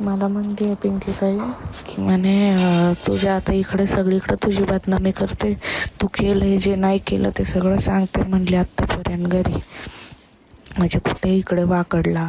मला म्हणते आहे पिंकी काही की म्हणे तुझ्या आता इकडे सगळीकडे तुझी बदनामी करते. तू केलं जे नाही केलं ते सगळं सांगते म्हणले आत्तापर्यंत घरी. म्हणजे कुठे इकडे वाकडला.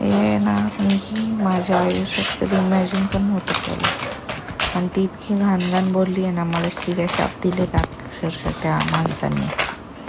हे ना मीही माझ्या आयुष्यात कधी इमॅजिन पण होतं केलं आणि ती इतकी घाण घाण बोलली आहे ना मला शिव्या शाप दिले का अक्षरशः त्या माणसांनी.